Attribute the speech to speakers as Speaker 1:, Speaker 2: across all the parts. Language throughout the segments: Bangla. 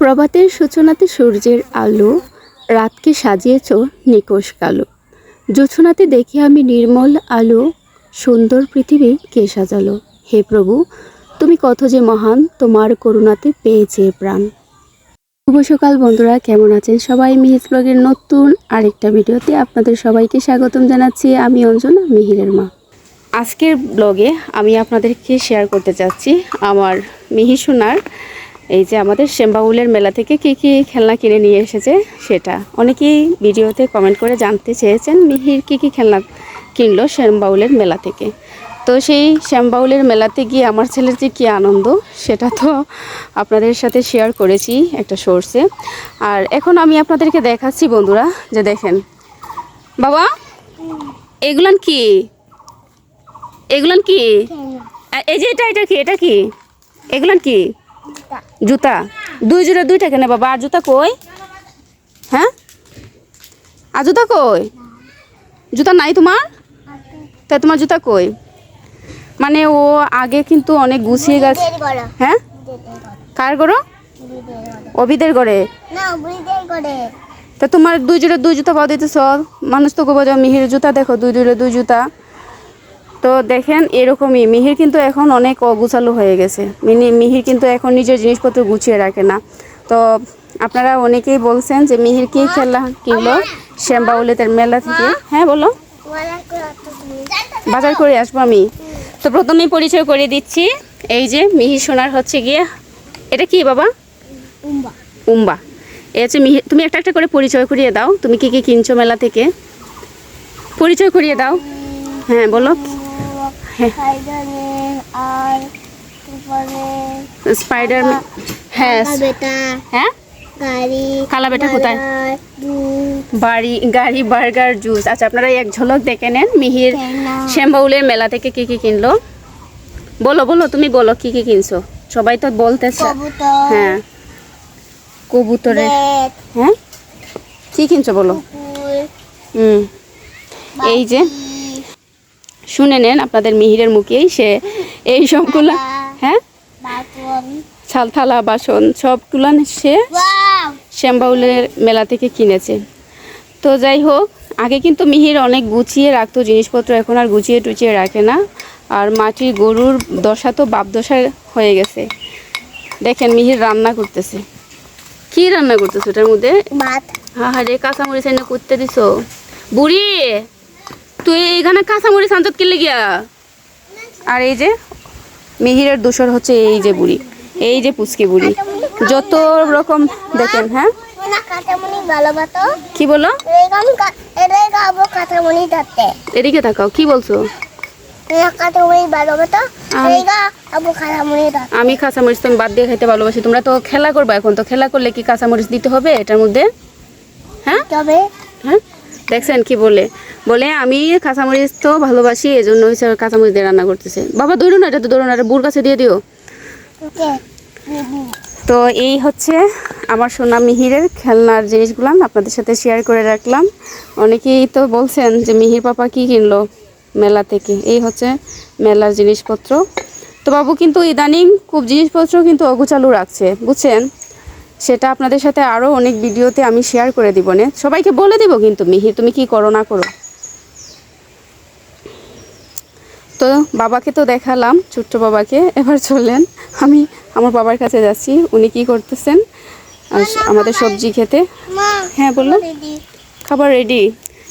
Speaker 1: প্রভাতের সূচনাতে সূর্যের আলো, রাতকে সাজিয়েছ নিকোষ কালো। জোছনাতে দেখি আমি নির্মল আলো, সুন্দর পৃথিবী কে সাজালো। হে প্রভু, তুমি কত যে মহান, তোমার করুণাতে পেয়েছে প্রাণ। শুভ সকাল বন্ধুরা, কেমন আছেন সবাই? মিহির ব্লগের নতুন আরেকটা ভিডিওতে আপনাদের সবাইকে স্বাগতম জানাচ্ছি। আমি অঞ্জনা, মিহিরের মা। আজকের ব্লগে আমি আপনাদেরকে শেয়ার করতে চাচ্ছি আমার মিহি সোনার এই যে আমাদের শ্যামবাউলের মেলা থেকে কী কী খেলনা কিনে নিয়ে এসেছে সেটা। অনেকেই ভিডিওতে কমেন্ট করে জানতে চেয়েছেন মিহির কী কী খেলনা কিনলো শ্যামবাউলের মেলা থেকে। তো সেই শ্যামবাউলের মেলাতে গিয়ে আমার ছেলের যে কী আনন্দ সেটা তো আপনাদের সাথে শেয়ার করেছি একটা সোর্সে আর এখন আমি আপনাদেরকে দেখাচ্ছি বন্ধুরা যে দেখেন। বাবা এগুলান কি? এগুলান কি? এই যে এটা এটা কি? এটা কি? এগুলান কি? জুতা। দুই জোড়া দুইটা কেন বাবা আর জুতা কই? হ্যাঁ? আর জুতা কই? জুতা নাই তোমার? তা তোমার জুতা কই? মানে ও আগে কিন্তু অনেক গুছিয়ে গেছে। হ্যাঁ? কার করো অভিদের করে
Speaker 2: গড়ে
Speaker 1: তা তোমার দুই জোড়া দুই জুতা পাও দিতেছ মানুষ তো কবো যাও মিহির জুতা দেখো দুই জোড়া দুই জুতা। তো দেখেন এরকমই। মিহির কিন্তু এখন অনেক অগুছালো হয়ে গেছে। মিনি মিহির কিন্তু এখন নিজের জিনিসপত্র গুছিয়ে রাখে না। তো আপনারা অনেকেই বলছেন যে মিহির কি খেলা কিনলো? শ্যামবাউলের মেলা থেকে। হ্যাঁ বলো। বাজার করে আসব আমি। তো প্রথমেই পরিচয় করে দিচ্ছি। এই যে মিহির সোনার হচ্ছে গিয়ে এটা কি বাবা?
Speaker 2: উম্বা।
Speaker 1: এ হচ্ছে মিহি তুমি একটা একটা করে পরিচয় করিয়ে দাও। তুমি কি কি কিনছো মেলা থেকে? পরিচয় করিয়ে দাও। হ্যাঁ বলো।
Speaker 2: আর
Speaker 1: স্পাইডার হ্যাঁ হ্যাঁ? কালা বেটা কোথায়? বাড়ি গাড়ি বার্গার জুস আচ্ছা আপনারা এক ঝলক দেখে নেন মিহির শ্যামবাউলের মেলা থেকে কি কি কিনলো। বলো বলো তুমি বলো কি কি কিনছো? সবাই তো বলতেছে। হ্যাঁ। কবুতরের হ্যাঁ? কি কিনছো বলো। হুম। এই যে শুনে নেন আপনাদের মিহিরের মুখেই সে এই সবগুলা হ্যাঁ? থালা বাসন সবগুলা সে শ্যামবাউলের মেলা থেকে কিনেছে। তো যাই হোক আগে কিন্তু মিহির অনেক গুছিয়ে রাখতো জিনিসপত্র এখন আর গুছিয়ে টুচিয়ে রাখে না। আর মাটির গরুর দশা তো বাপ দশা হয়ে গেছে। দেখেন মিহির রান্না করতেছে। কি রান্না করতেছে ওটার মধ্যে? হ্যাঁ হ্যাঁ রে কাঁচামরিচ এনে করতে দিছ। বুড়ি! তুই এখানে কাঁচামরিচ আনছত কিনলে গিয়া? আর এই যে মিহিরের দূষর হচ্ছে এই যে বুড়ি এই যে পুচকি বুড়ি। যত রকম দেখেন হ্যাঁ? কি বলো? এদিকে তাকাও কি বলছো? আম- কাঁচামরিচ তো আমি বাদ দিয়ে খাইতে ভালোবাসি তোমরা তো খেলা করবা এখন তো খেলা করলে কি কাঁচামরিচ দিতে হবে এটার মধ্যে? হ্যাঁ? হ্যাঁ? দেখছেন কি বলে? বলে, আমি কাঁচামরিচ তো ভালোবাসি এই জন্য হচ্ছে কাঁচামরিচ দিয়ে রান্না করতেছে। বাবা দৌড়ো না, এটা তো দৌড়ো না, এটা বুর কাছে দিয়ে দিও। তো এই হচ্ছে আমার সোনা মিহিরের খেলনার জিনিসগুলো আপনাদের সাথে শেয়ার করে রাখলাম। অনেকেই তো বলছেন যে, মিহির পাপা কি কিনলো মেলা থেকে? এই হচ্ছে মেলার জিনিসপত্র। তো বাবু কিন্তু ইদানিং খুব জিনিসপত্র কিন্তু অগুচালু রাখছে, বুঝছেন? সেটা আপনাদের সাথে আরও অনেক ভিডিওতে আমি শেয়ার করে দিব নে। সবাইকে বলে দিব কিন্তু মিহির তুমি কি করো না করো? তো বাবাকে তো দেখালাম ছোট্ট বাবাকে। এবার চললেন আমি আমার বাবার কাছে যাচ্ছি উনি কি করতেছেন? আমাদের সবজি খেতে। হ্যাঁ বলল। খাবার রেডি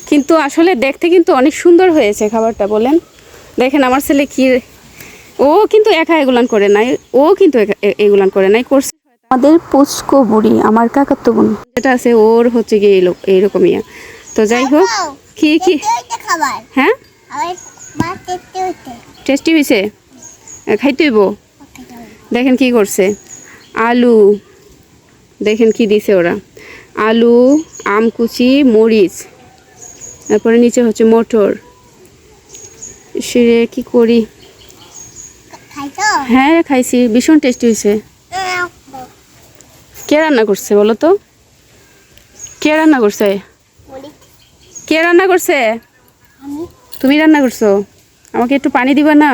Speaker 1: কিন্তু আসলে দেখতে কিন্তু অনেক সুন্দর হয়েছে খাবারটা বলেন। দেখেন আমার ছেলে কি ও কিন্তু একা এগুলান করে নাই। ও কিন্তু এগুলান করে নাই করছে আমাদের পুষ্কো বুড়ি আমার কাকাতো বোন। যেটা আছে ওর হচ্ছে গিয়ে এই লোক এইরকমই তো যাই হোক কি কি হ্যাঁ? টেস্টি হয়েছে খাইতে হইব? দেখেন কি করছে। আলু দেখেন কি দিছে ওরা। আলু আমকুচি মরিচ। তারপরে নিচে হচ্ছে মটর। সেরে কি করি? হ্যাঁ খাইছি। ভীষণ টেস্টি হয়েছে কে রান্না করছে বলো তো? কে রান্না করছে? কে রান্না করছে? তুমি রান্না করছ? আমাকে একটু পানি দিবা না?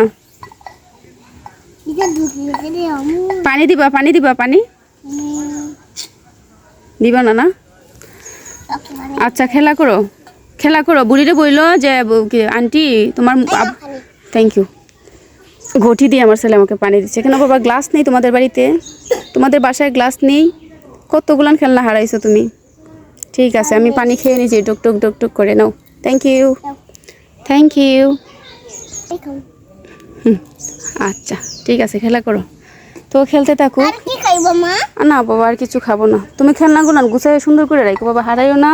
Speaker 1: পানি দিবা পানি দিবা পানি? দিবা না না?
Speaker 2: মানে।
Speaker 1: আচ্ছা খেলা করো। খেলা করো। বুড়িরে বইলো যে আন্টি তোমার থ্যাংক ইউ ঘটি দিয়ে আমার ছেলে আমাকে পানি দিচ্ছে। কেন বাবা গ্লাস নেই তোমাদের বাড়িতে? তোমাদের বাসায় গ্লাস নেই? কতগুলান খেলনা হারাইছো তুমি? ঠিক আছে আমি পানি খেয়ে নিয়েছি টুক টুক টুক টুক করে নাও। থ্যাংক ইউ থ্যাংক ইউ আচ্ছা ঠিক আছে খেলা করো। তো খেলতে থাকো।
Speaker 2: আর কি খাইব মা?
Speaker 1: না বাবা আর কিছু খাব না। তুমি খেলনাগুলো গুছাই সুন্দর করে রাখো বাবা হারাইও না।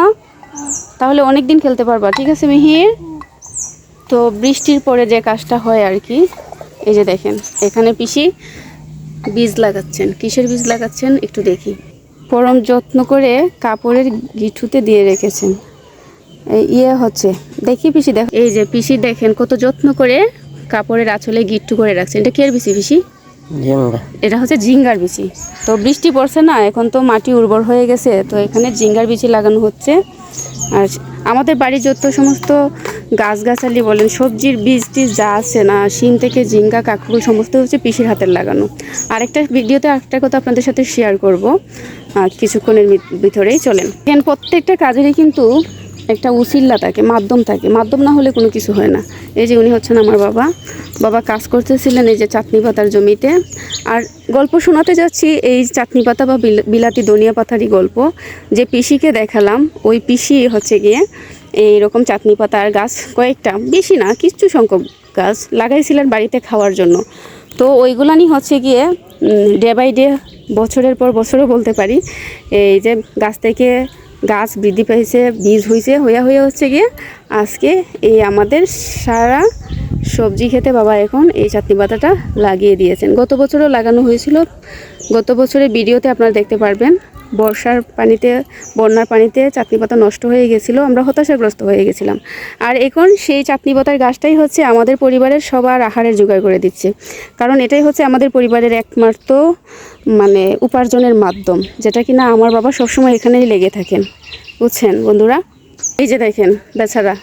Speaker 1: তাহলে অনেক দিন খেলতে পারবা ঠিক আছে মিহির? তো বৃষ্টির পরে যে কাজটা হয় আর কি এই যে দেখেন এখানে পিসি বীজ লাগাচ্ছেন। কিসের বীজ লাগাচ্ছেন? একটু দেখি। পরম যত্ন করে কাপড়ের গিঠুতে দিয়ে রেখেছেন। এই ইয়ে হচ্ছে দেখি পিসি দেখ এই যে পিসি দেখেন কত যত্ন করে কাপড়ের আঁচলে গিট্টু করে রাখছেন এটা কের বিসি পিসি এটা হচ্ছে জিঙ্গার বিচি তো বৃষ্টি পড়ছে না এখন তো মাটি উর্বর হয়ে গেছে তো এখানে জিঙ্গার বিচি লাগানো হচ্ছে। আর আমাদের বাড়ির যত সমস্ত গাছগাছালি বলেন, সবজির বীজ টিজ যা আছে না, শিম থেকে জিঙ্গা কাকুর সমস্ত হচ্ছে পিসির হাতের লাগানো। আরেকটা ভিডিওতে একটা কথা আপনাদের সাথে শেয়ার করব। কিছুক্ষণের ভিতরেই চলেন। প্রত্যেকটা কাজেরই কিন্তু একটা উসিল্লা থাকে, মাধ্যম থাকে। মাধ্যম না হলে কোনো কিছু হয় না। এই যে উনি হচ্ছেন আমার বাবা। বাবা কাজ করতেছিলেন এই যে চাটনি পাতার জমিতে। আর গল্প শোনাতে যাচ্ছি এই চাটনি পাতা বা বিল- বিলাতি ধনিয়া পাতারই গল্প। যে পিসিকে দেখালাম, ওই পিসি হচ্ছে গিয়ে এইরকম চাটনি পাতার গাছ, কয়েকটা, বেশি না, কিছু সংখ্যক গাছ লাগাইছিলেন বাড়িতে খাওয়ার জন্য। তো ওইগুলানি হচ্ছে গিয়ে ডে বাই ডে বছরের পর বছরও বলতে পারি, এই যে গাছ থেকে গাছ বৃদ্ধি পাইছে বীজ হয়েছে হইয়া হইয়া হচ্ছে গিয়ে আজকে এই আমাদের সারা সবজি খেতে বাবা এখন এই চাটনি পাতাটা লাগিয়ে দিয়েছেন। গত বছরও লাগানো হয়েছিল। গত বছরের ভিডিওতে আপনারা দেখতে পারবেন। বর্ষার পানিতে, বন্যার পানিতে চাটনি পাতা নষ্ট হয়ে গেছিল, আমরা হতাশাগ্রস্ত হয়ে গেছিলাম। আর এখন সেই চাটনি পাতার গাছটাই হচ্ছে আমাদের পরিবারের সবার আহারের জোগাড় করে দিচ্ছে। কারণ এটাই হচ্ছে আমাদের পরিবারের একমাত্র মানে উপার্জনের মাধ্যম, যেটা কিনা আমার বাবা সবসময় এখানেই লেগে থাকেন। বুঝছেন বন্ধুরা? এই যে দেখেন, বেচারা,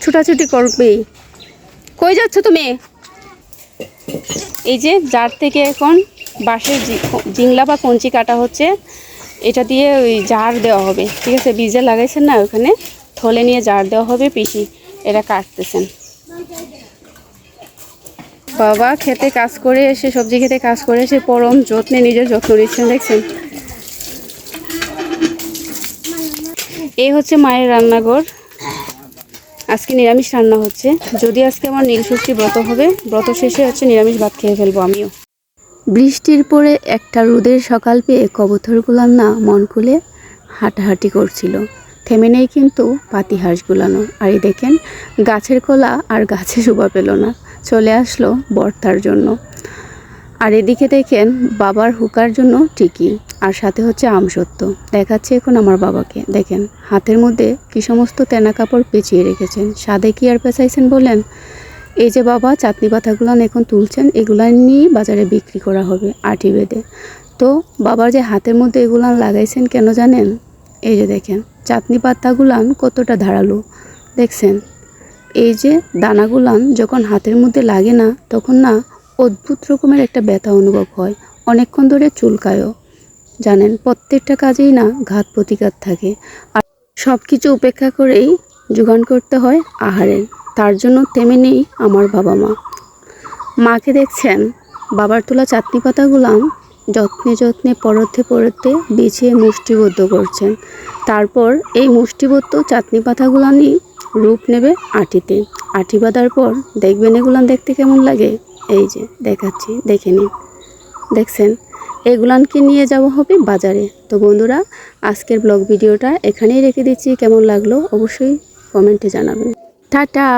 Speaker 1: ছুটাছুটি করবেই। কই যাচ্ছ তুমি? এই যে যার থেকে এখন বাঁশের জিংলা বা কঞ্চি কাটা হচ্ছে এটা দিয়ে ওই জার দেওয়া হবে, ঠিক আছে? বীজে লাগাইছেন না ওখানে? থলে নিয়ে জার দেওয়া হবে পিসি এটা কাটতেছেন। বাবা খেতে কাজ করে এসে, সবজি খেতে কাজ করে এসে পরম যত্নে, নিজের যত্ন নিচ্ছেন, দেখছেন? এই হচ্ছে মায়ের রান্নাঘর। আজকে নিরামিষ রান্না হচ্ছে। যদি আজকে আমার নীল নীলষষ্ঠী ব্রত হবে, ব্রত শেষে হচ্ছে নিরামিষ ভাত খেয়ে ফেলব আমিও। বৃষ্টির পরে একটা রোদের সকাল পেয়ে কবুতরগুলার না মন খুলে হাঁটাহাঁটি করছিল। থেমে নেই কিন্তু পাতি হাঁসগুলানো আর এই দেখেন, গাছের কলা আর গাছে শোভা পেল না। চলে আসলো বর্তার জন্য। আর এদিকে দেখেন, বাবার হুকার জন্য টিকি, আর সাথে হচ্ছে আমসত্ব দেখাচ্ছে এখন আমার বাবাকে। দেখেন, হাতের মধ্যে কি সমস্ত তেনা কাপড় পেঁচিয়ে রেখেছেন। সাদে কি আর পেঁচাইছেন বলেন? এই যে বাবা, চাটনি পাতাগুলান এখন তুলছেন এগুলান নিয়ে বাজারে বিক্রি করা হবে আটি বেঁধে। তো বাবার যে হাতের মধ্যে এগুলান লাগাইছেন কেন জানেন? এই যে দেখেন, চাটনি পাতাগুলান কতটা ধারালো, দেখছেন? এই যে দানাগুলান যখন হাতের মধ্যে লাগে না, তখন না অদ্ভুত রকমের একটা ব্যথা অনুভব হয়, অনেকক্ষণ ধরে চুলকায়ও। জানেন, প্রত্যেকটা কাজেই না ঘাত প্রতিঘাত থাকে। আর সব কিছু উপেক্ষা করেই যোগান করতে হয় আহারের তার জন্য থেমে নেই আমার বাবা মা। মাকে দেখছেন। বাবার তোলা চাটনি পাতাগুলাম যত্নে যত্নে পরতে পরতে বিছিয়ে মুষ্টিবদ্ধ করছেন। তারপর এই মুষ্টিবদ্ধ চাটনি পাতাগুলানই রূপ নেবে আটিতে। আটি বাঁধার পর দেখবেন এগুলান দেখতে কেমন লাগে? এই যে, দেখাচ্ছি, দেখে নিন। দেখছেন? এগুলানকে নিয়ে যাওয়া হবে বাজারে। তো বন্ধুরা, আজকের ব্লগ ভিডিওটা এখানেই রেখে দিচ্ছি। কেমন লাগল অবশ্যই কমেন্টে জানাবেন। টাটা!